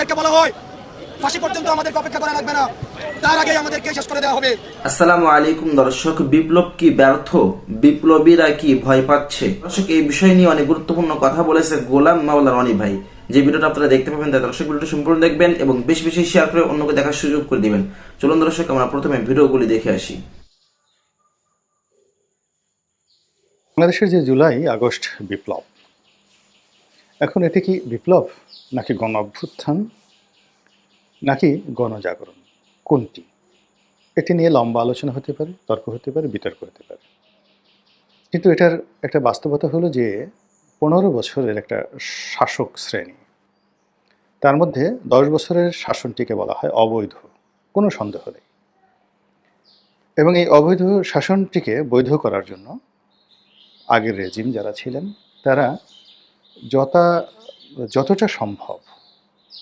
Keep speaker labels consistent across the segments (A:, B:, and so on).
A: আমাদেরকে বলা হয় ফাঁসি পর্যন্ত আমাদেরকে অপেক্ষা করা লাগবে না। তার আগেই আমাদেরকে শেষ করে দেওয়া হবে।
B: আসসালামু আলাইকুম দর্শক বিপ্লব কি ব্যর্থ? বিপ্লবীরা কি ভয় পাচ্ছে? দর্শক এই বিষয় নিয়ে অনেক গুরুত্বপূর্ণ কথা বলেছে গোলাম মাওলা রনি ভাই। যে ভিডিওটা আপনারা দেখতে পাবেন তাই দর্শক ভিডিওটা সম্পূর্ণ দেখবেন এবং বেশি বেশি শেয়ার করে অন্যকে দেখার সুযোগ করে দিবেন। চলুন দর্শক আমরা প্রথমে ভিডিওগুলি দেখে আসি।
C: বাংলাদেশের যে জুলাই আগস্ট বিপ্লব এখন এটি কি বিপ্লব? নাকি গণ অভ্যুত্থান নাকি গণজাগরণ? কোনটি? এটি নিয়ে লম্বা আলোচনা হতে পারে, তর্ক হতে পারে, বিতর্ক হতে পারে। কিন্তু এটার একটা বাস্তবতা হলো যে পনেরো বছরের একটা শাসক শ্রেণি, তার মধ্যে দশ বছরের শাসনটিকে বলা হয় অবৈধ, কোনো সন্দেহ নেই। এবং এই অবৈধ শাসনটিকে বৈধ করার জন্য আগের রেজিম যারা ছিলেন, তারা যতা যতটা সম্ভব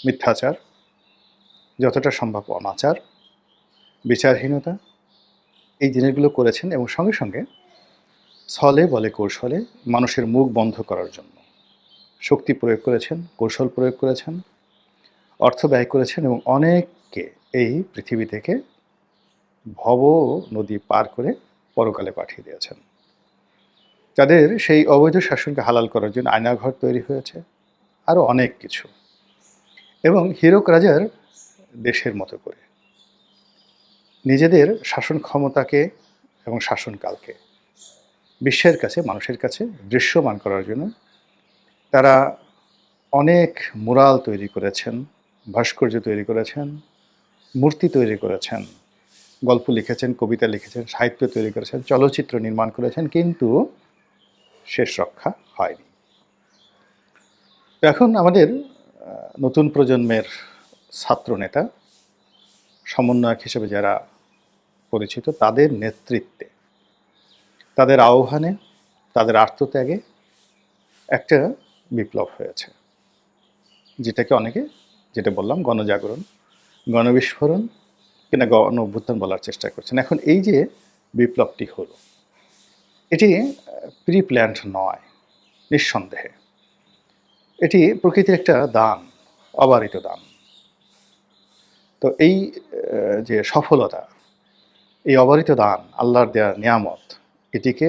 C: মিথ্যাচার, যতটা সম্ভব অনাচার, বিচারহীনতা, এই জিনিসগুলো করেছেন এবং সঙ্গে সঙ্গে ছলে বলে কৌশলে মানুষের মুখ বন্ধ করার জন্য শক্তি প্রয়োগ করেছেন, কৌশল প্রয়োগ করেছেন, অর্থ ব্যয় করেছেন এবং অনেককে এই পৃথিবী থেকে ভব নদী পার করে পরকালে পাঠিয়ে দিয়েছেন। তাদের সেই অবৈধ শাসনকে হালাল করার জন্য আয়নাঘর তৈরি হয়েছে। আরও অনেক কিছু। এবং হীরক রাজার দেশের মতো করে। নিজেদের শাসন ক্ষমতাকে এবং শাসনকালকে বিশ্বের কাছে, মানুষের কাছে দৃশ্যমান করার জন্য তারা অনেক মুরাল তৈরি করেছেন, ভাস্কর্য তৈরি করেছেন, মূর্তি তৈরি করেছেন, গল্প লিখেছেন, কবিতা লিখেছেন, সাহিত্য তৈরি করেছেন, চলচ্চিত্র নির্মাণ করেছেন, কিন্তু শেষ রক্ষা হয়নি। এখন আমাদের নতুন প্রজন্মের ছাত্র নেতা সমন্বয়ক হিসেবে যারা পরিচিত, তাদের নেতৃত্বে, তাদের আহ্বানে, তাদের আত্মত্যাগে একটা বিপ্লব হয়েছে। যেটাকে অনেকে, যেটা বললাম, গণজাগরণ, গণবিস্ফোরণ কিনা গণ অভ্যুত্থান বলার চেষ্টা করছেন। এখন এই যে বিপ্লবটি হলো, এটি প্রি প্ল্যান্ড নয়, নিঃসন্দেহে। এটি প্রকৃতির একটা দান, অবারিত দান। তো এই যে সফলতা, এই অবারিত দান, আল্লাহর দেওয়া নিয়ামত, এটিকে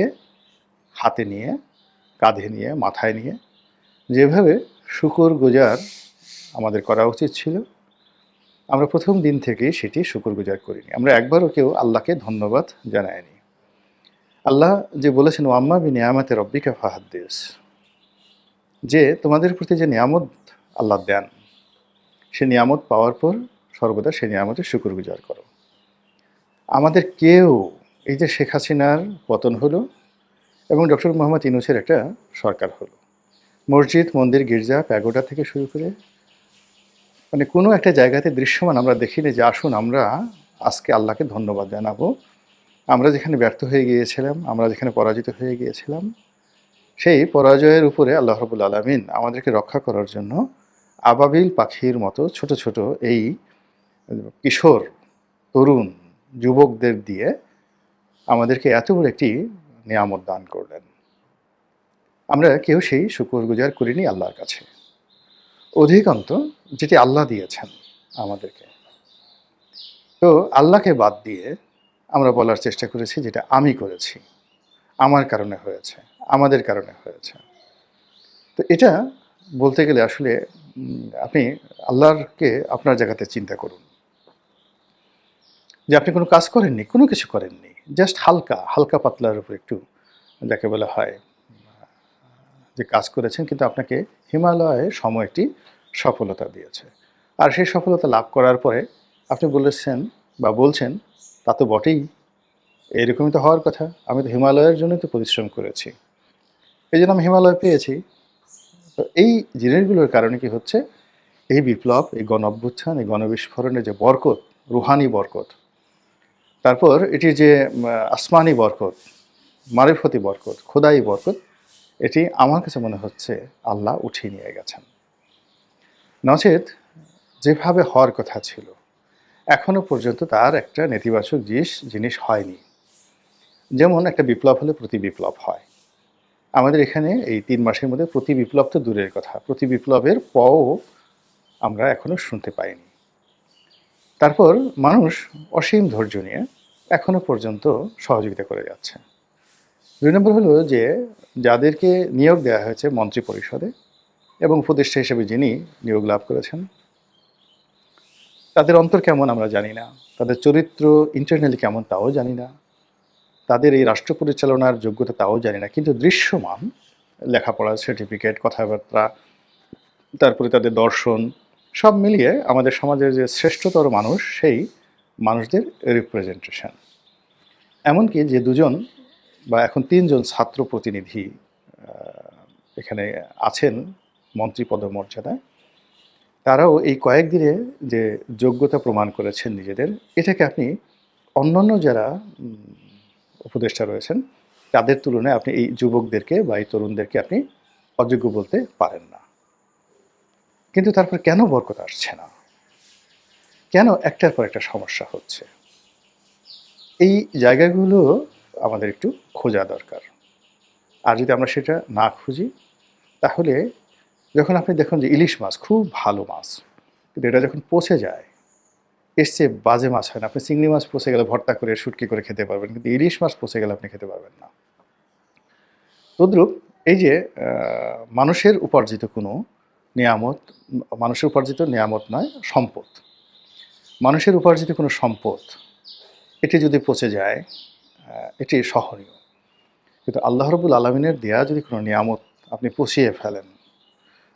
C: হাতে নিয়ে, কাঁধে নিয়ে, মাথায় নিয়ে, যেভাবে শুকর গুজার আমাদের করা উচিত ছিল, আমরা প্রথম দিন থেকেই সেটি শুকর গুজার করিনি। আমরা একবারও কেউ আল্লাহকে ধন্যবাদ জানায়নি আল্লাহ যে বলেছেন, ওয়াম্মা বি নিয়ামতে রব্বিকা ফাহাদ্দিস। যে তোমাদের প্রতি যে নিয়ামত আল্লাহ দেন, সে নিয়ামত পাওয়ার পর সর্বদা সে নিয়ামতের শুকুর গুজার করো। আমাদের কেউ এই যে শেখ হাসিনার পতন হলো এবং ডক্টর মোহাম্মদ ইনুসের একটা সরকার হলো। মসজিদ, মন্দির, গির্জা, প্যাগোডা থেকে শুরু করে মানে কোনো একটা জায়গাতে দৃশ্যমান আমরা দেখিনি যে আসুন আমরা আজকে আল্লাহকে ধন্যবাদ জানাব। আমরা যেখানে ব্যর্থ হয়ে গিয়েছিলাম, আমরা যেখানে পরাজিত হয়ে গিয়েছিলাম সেই পরাজয়ের উপরে আল্লাহ রবুল আলমিন আমাদেরকে রক্ষা করার জন্য আবাবিল পাখির মতো ছোট ছোট এই কিশোর, তরুণ যুবকদের দিয়ে আমাদেরকে এত বড় একটি নিয়ামত দান করলেন। আমরা কেউ সেই শুকর গুজার করিনি আল্লাহর কাছে। অধিকান্ত যেটি আল্লাহ দিয়েছেন আমাদেরকে। তো আল্লাহকে বাদ দিয়ে আমরা বলার চেষ্টা করেছি যেটা আমি করেছি, আমার কারণে হয়েছে। আমাদের কারণে হয়েছে। তো এটা বলতে গেলে আসলে আপনি আল্লাহরকে আপনার জায়গাতে চিন্তা করুন। যে আপনি কোনো কাজ করেননি, কোনো কিছু করেননি জাস্ট হালকা হালকা পাতলার উপর একটু যাকে বলা হয়, যে কাজ করেছেন কিন্তু আপনাকে হিমালয়ে সময় একটি সফলতা দিয়েছে। আর সেই সফলতা লাভ করার পরে আপনি বলেছেন বা বলছেন, তা তো বটেই। এরকমই তো হওয়ার কথা। আমি তো হিমালয়ের জন্যই তো পরিশ্রম করেছি। এই জন্য আমি হিমালয় পেয়েছি। তো এই জিনিসগুলোর কারণে কি হচ্ছে? এই বিপ্লব, এই গণ অভ্যুত্থান, এই গণবিস্ফোরণের যে বরকত, রুহানি বরকত, তারপর এটির যে আসমানি বরকত, মারিফতি বরকত, খোদাই বরকত, এটি আমার কাছে মনে হচ্ছে আল্লাহ উঠিয়ে নিয়ে গেছেন। নচেত যেভাবে হওয়ার কথা ছিল, এখনও পর্যন্ত তার একটা নেতিবাচক জিনিস জিনিস হয়নি। যেমন একটা বিপ্লব হলে প্রতি বিপ্লব হয়। আমাদের এখানে এই তিন মাসের মধ্যে প্রতি বিপ্লব তো দূরের কথা। প্রতি বিপ্লবের পও আমরা এখনও শুনতে পাইনি। তারপর মানুষ অসীম ধৈর্য নিয়ে এখনও পর্যন্ত সহযোগিতা করে যাচ্ছে। দুই নম্বর হলো যে, যাদেরকে নিয়োগ দেওয়া হয়েছে মন্ত্রী পরিষদে এবং উপদেষ্টা হিসেবে যিনি নিয়োগ লাভ করেছেন, তাদের অন্তর কেমন আমরা জানি না। তাদের চরিত্র ইন্টারনালি কেমন তাও জানি না। তাদের এই রাষ্ট্র পরিচালনার যোগ্যতা তাও জানি না, কিন্তু দৃশ্যমান লেখাপড়ার সার্টিফিকেট কথাবার্তা, তারপরে তাদের দর্শন, সব মিলিয়ে আমাদের সমাজের যে শ্রেষ্ঠতর মানুষ, সেই মানুষদের রিপ্রেজেন্টেশন এমনকি যে দুজন বা এখন তিনজন ছাত্র প্রতিনিধি এখানে আছেন মন্ত্রী পদমর্যাদায়, তারাও এই কয়েকদিনে যে যোগ্যতা প্রমাণ করেছেন নিজেদের, এটাকে আপনি অন্যান্য যারা উপদেষ্টা রয়েছেন, তাদের তুলনায় আপনি এই যুবকদেরকে বা এই তরুণদেরকে আপনি অযোগ্য বলতে পারেন না। কিন্তু তারপর কেন বরকত আসছে না? কেন একটার পর একটা সমস্যা হচ্ছে? এই জায়গাগুলো আমাদের একটু খোঁজা দরকার। আর যদি আমরা সেটা না খুঁজি, তাহলে যখন আপনি দেখুন যে ইলিশ মাছ, খুব ভালো মাছ, কিন্তু এটা যখন পচে যায় এর চেয়ে বাজে মাছ হয় না। আপনি চিংড়ি মাছ পচে গেলে ভর্তা করে, শুটকি করে খেতে পারবেন, কিন্তু ইলিশ মাছ পচে গেলে আপনি খেতে পারবেন না। তদ্রূপ এই যে মানুষের উপার্জিত কোনো নিয়ামত, মানুষের উপার্জিত নিয়ামত নয়, সম্পদ। মানুষের উপার্জিত কোনো সম্পদ, এটি যদি পচে যায় এটি সহনীয়। কিন্তু আল্লাহ রবুল আলমিনের দেয়া যদি কোনো নিয়ামত আপনি পচিয়ে ফেলেন,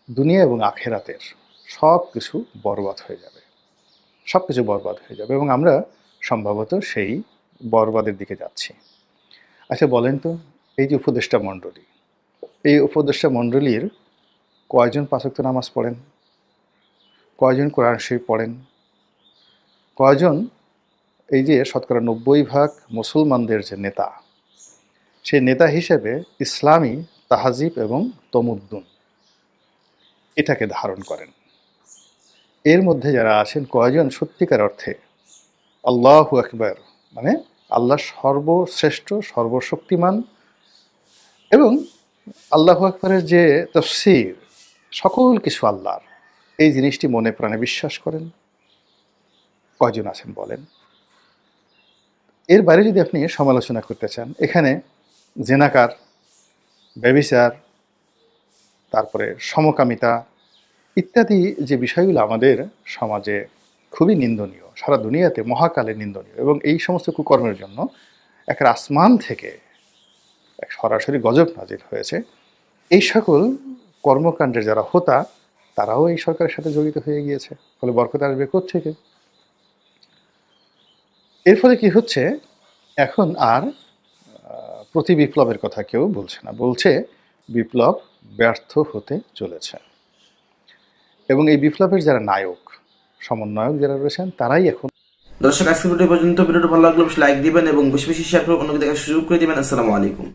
C: দুনিয়া এবং আখেরাতের সব কিছু বরবাদ হয়ে যাবে। সব কিছু বরবাদ হয়ে যাবে এবং আমরা সম্ভবত সেই বরবাদের দিকে যাচ্ছি। আচ্ছা বলেন তো, এই যে উপদেষ্টা মণ্ডলী, এই উপদেষ্টা মণ্ডলীর কয়জন পাঁচক্ত নামাজ পড়েন? কয়জন কোরআন শরীফ পড়েন? কয়জন এই যে শতকরা নব্বই ভাগ মুসলমানদের যে নেতা, সেই নেতা হিসেবে ইসলামী তাহাজিব এবং তমুদ্দুন এটাকে ধারণ করেন। এর মধ্যে যারা আছেন কয়জন? সত্যিকার অর্থে আল্লাহ আকবর মানে আল্লাহ সর্বশ্রেষ্ঠ, সর্বশক্তিমান এবং আল্লাহ আকবরের যে তফসির, সকল কিছু আল্লাহর। এই জিনিসটি মনে প্রাণে বিশ্বাস করেন। কয়জন আছেন বলেন? এর বাইরে যদি আপনি সমালোচনা করতে চান, এখানে জেনাকার ব্যবিচার তারপরে সমকামিতা ইত্যাদি যে বিষয়গুলো আমাদের সমাজে খুবই নিন্দনীয়, সারা দুনিয়াতে মহাকালে নিন্দনীয় এবং এই সমস্ত কুকর্মের জন্য এক আসমান থেকে এক সরাসরি গজব নাজির হয়েছে। এই সকল কর্মকাণ্ডের যারা হোতা, তারাও এই সরকারের সাথে জড়িত হয়ে গিয়েছে। ফলে বরকত আসবে থেকে এর ফলে কি হচ্ছে? এখন আর প্রতি বিপ্লবের কথা কেউ বলছে না। বলছে, বিপ্লব ব্যর্থ হতে চলেছে। এবং এই বিপ্লবের যারা নায়ক, সমন্বয়ক যারা রয়েছেন, তারাই এখন
B: দর্শক আজকে পর্যন্ত। ভিডিওটি ভালো লাগলে লাইক দিবেন এবং বেশি বেশি শেয়ার করে অন্যকে দেখার সুযোগ করে দিবেন। আসসালামু আলাইকুম।